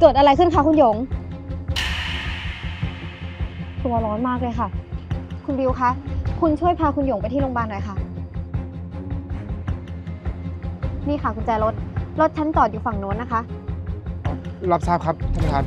เกิดอะไรขึ้นคะคุณหยง ตัวร้อนมากเลยค่ะ คุณบิวคะ คุณช่วยพาคุณหยงไปที่โรงพยาบาลหน่อยค่ะ นี่ค่ะกุญแจรถ รถฉันจอดอยู่ฝั่งโน้นนะคะ รับทราบครับท่านประธาน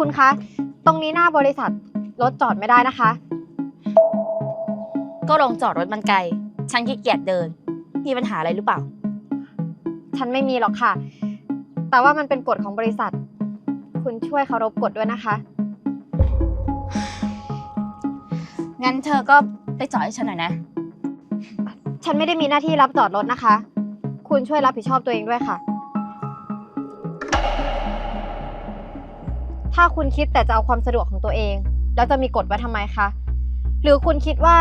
คุณคะ ตรงนี้หน้าบริษัทรถจอดไม่ได้นะคะ ก็ลงจอดรถมันไกล ฉันขี้เกียจเดิน มีปัญหาอะไรหรือเปล่า ฉันไม่มีหรอกค่ะ แต่ว่ามันเป็นกฎของบริษัท คุณช่วยเคารพกฎด้วยนะคะ งั้นเธอก็ไปจอดให้ฉันหน่อยนะ ฉันไม่ได้มีหน้าที่รับจอดรถนะคะ คุณช่วยรับผิดชอบตัวเองด้วยค่ะ ถ้าคุณคิดแต่จะเอาความสะดวกของตัวเอง แล้วจะมีกฎไว้ทำไมคะ หรือคุณคิดว่า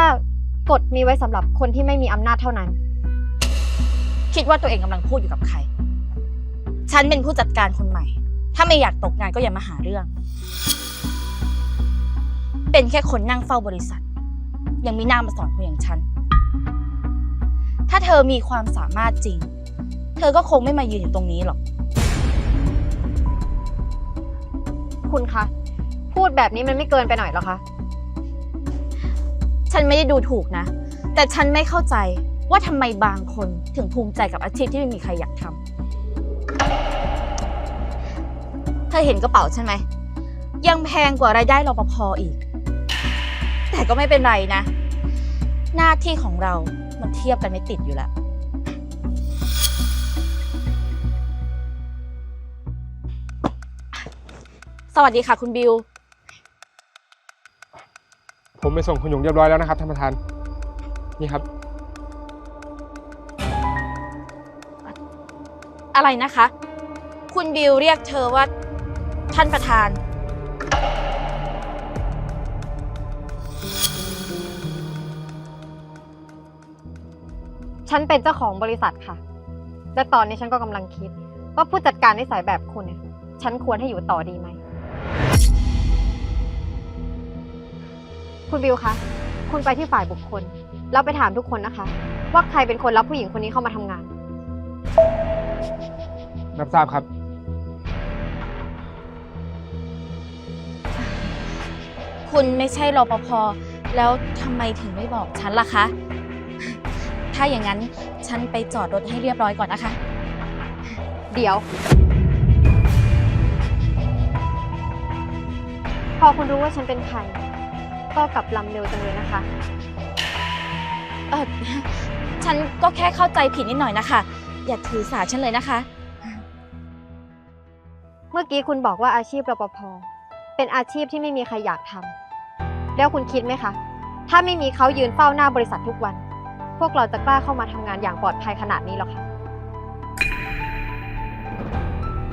กฎมีไว้สำหรับคนที่ไม่มีอำนาจเท่านั้น คิดว่าตัวเองกำลังพูดอยู่กับใคร ฉันเป็นผู้จัดการคนใหม่ ถ้าไม่อยากตกงานก็อย่ามาหาเรื่อง เป็นแค่คนนั่งเฝ้าบริษัท ยังมีหน้ามาสอนคนอย่างฉัน ถ้าเธอมีความสามารถจริง เธอก็คงไม่มายืนอยู่ตรงนี้หรอก คุณคะ พูดแบบนี้มันไม่เกินไปหน่อยหรอคะ ฉันไม่ได้ดูถูกนะ แต่ฉันไม่เข้าใจว่าทำไมบางคนถึงภูมิใจกับอาชีพที่ไม่มีใครอยากทำเธอเห็นกระเป๋าใช่ไหม ยังแพงกว่ารายได้รปภอีก แต่ก็ไม่เป็นไรนะ หน้าที่ของเรามันเทียบกันไม่ติดอยู่แล้ว วัสดีค่ะคุณบิว ผมไปส่งคุณหยงเรียบร้อยแล้วนะครับท่านประธาน นี่ครับ อะไรนะคะ คุณบิวเรียกเธอว่า ท่านประธาน ฉันเป็นเจ้าของบริษัทค่ะ และตอนนี้ฉันก็กำลังคิด ว่าผู้จัดการนิสัยแบบคุณเนี่ยฉันควรให้อยู่ต่อดีไหม คุณบิวคะ คุณไปที่ฝ่ายบุคคล แล้วไปถามทุกคนนะคะ ว่าใครเป็นคนรับผู้หญิงคนนี้เข้ามาทำงาน รับทราบครับ คุณไม่ใช่รปภ แล้วทำไมถึงไม่บอกฉันล่ะคะ ถ้าอย่างนั้นฉันไปจอดรถให้เรียบร้อยก่อนนะคะ เดี๋ยว พอคุณรู้ว่าฉันเป็นใคร ก็กลับลำเร็วจังเลยนะคะ เออฉันก็แค่เข้าใจผิดนิดหน่อยนะคะ อย่าถือสาฉันเลยนะคะ เมื่อกี้คุณบอกว่าอาชีพรปภ เป็นอาชีพที่ไม่มีใครอยากทำแล้วคุณคิดไหมคะ ถ้าไม่มีเขายืนเฝ้าหน้าบริษัททุกวัน พวกเราจะกล้าเข้ามาทำงานอย่างปลอดภัยขนาดนี้หรอคะ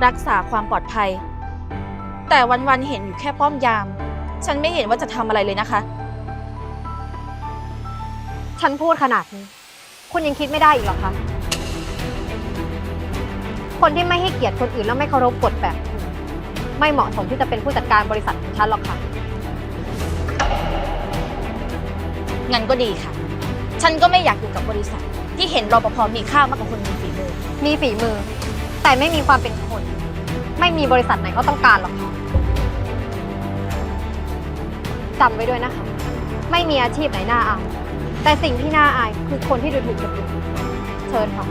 รักษาความปลอดภัย แต่วันๆเห็นอยู่แค่ป้อมยาม ฉันไม่เห็นว่าจะทำอะไรเลยนะคะ ฉันพูดขนาดนี้ คุณยังคิดไม่ได้อีกเหรอคะ คนที่ไม่ให้เกียรติคนอื่นแล้วไม่เคารพกฎแบบคุณไม่เหมาะสมที่จะเป็นผู้จัดการบริษัทของฉันหรอกค่ะ งั้นก็ดีค่ะ ฉันก็ไม่อยากอยู่กับบริษัท ที่เห็นรปภมีค่ามากกว่าคนมีฝีมือ มีฝีมือ แต่ไม่มีความเป็นคน ไม่มีบริษัทไหนเขาต้องการหรอกค่ะ จำไว้ด้วยนะคะ ไม่มีอาชีพไหนน่าอาย แต่สิ่งที่น่าอายคือคนที่ดูถูกคนอื่นเชิญค่ะ